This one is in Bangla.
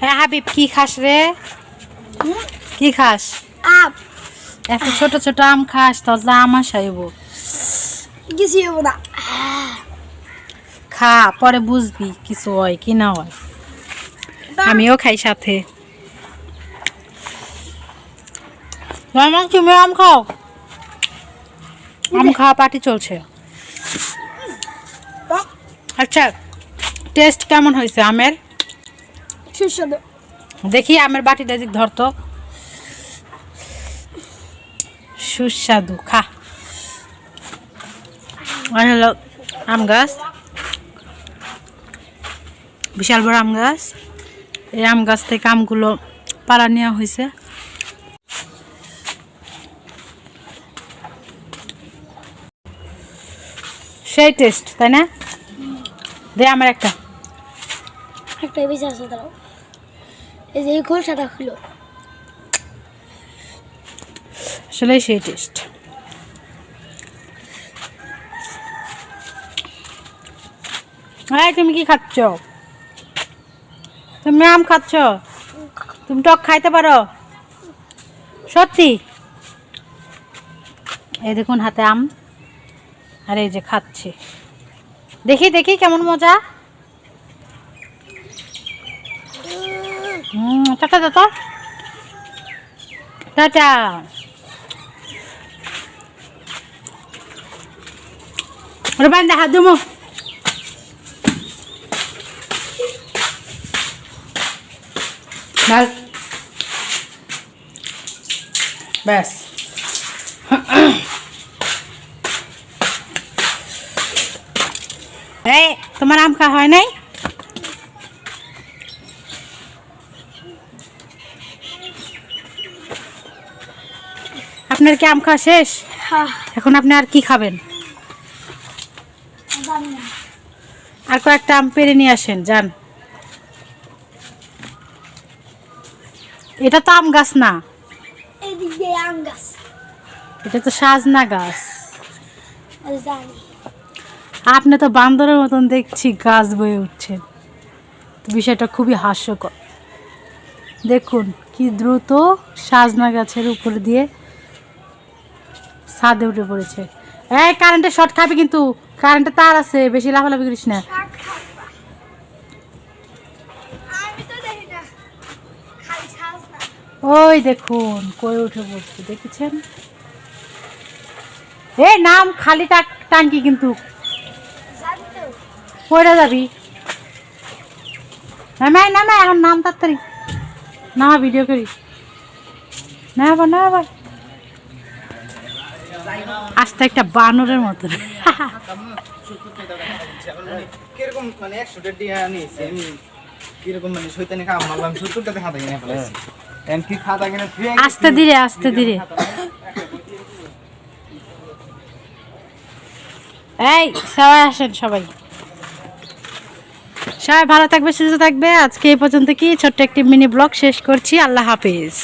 হ্যাঁ হাবিব কি খাস রে? কি খাস? আপ এত ছোট ছোট আম খাস তোর যা আম আসাইব কিছু হব না। খা পরে বুঝবি কিছু হয় কি না হয়। আমিও খাই সাথে। মামা তুমি আম খাও? আম খাওয়া পার্টি চলছে। আচ্ছা টেস্ট কেমন হয়েছে আমের? সুস্বাদু। দেখি আমের বাটিটা দিক ধরতো সুস্বাদু খা। হলো আম গাছ। বিশাল বড় আম গাছ। এই আম গাছ থেকে আমগুলো পাড়া নেওয়া হয়েছে। সেই টেস্ট তাই না? দে আমার একটা। একটা বেশি আছে দাঁড়াও। এই যে এই খোলসাটা খুলো। আসলে সেই টেস্ট এই, তুমি কি খাচ্ছ? তুমি আম খাচ্ছ? তুমি টক খাইতে পারো? সত্যি? এই দেখুন হাতে আম। আর এই যে খাচ্ছে। দেখি দেখি কেমন মজা। হুম টাটা টাটা টাটা ওরে বান্দা হাত দেবো ব্যাস ব্যাস এই তোমার আম খাওয়া হয় নাই আপনার কি আম খাওয়া শেষ? হ্যাঁ। এখন আপনি আর কি খাবেন? আর কয়েকটা আম পেরে নিয়ে আসেন যান। এটা তো আম গাছ না। এটা তো সাজনা গাছ। আপনি তো বান্দরের মতন দেখছি গাছ বয়ে উঠছেন বিষয়টা খুবই হাস্যকর। দেখুন কি দ্রুত সাজনা গাছের উপর দিয়ে ছাদে উঠে পড়েছে। এই কারেন্টের শর্ট খাবি কিন্তু কারেন্টের তার আছে বেশি লাফালাফি করিস না। না। না। ওই দেখুন কই উঠে পড়ছে দেখেছেন? এই নাম খালি টাঙ্কি কিন্তু। পড়ে যাবি? নামাই নামাই এখন নাম তাড়াতাড়ি। নামা ভিডিও করি। না আবার না আবার আস্তে একটা বানরের কীরকম মানে একশোটা টিয়া নিয়েছি আমি। কীরকম মানে শৈতানি কাম মারলাম সত্তরটাতে খাতা কিনে ফেলেছি। এখন খাতা কিনে আস্তে ধীরে আস্তে ধীরে। এই সবাই আসেন সবাই। সবাই ভালো থাকবে সুস্থ থাকবে আজকে এই পর্যন্ত কি? ছোট্ট একটি মিনি ব্লগ শেষ করছি। আল্লাহ হাফিজ।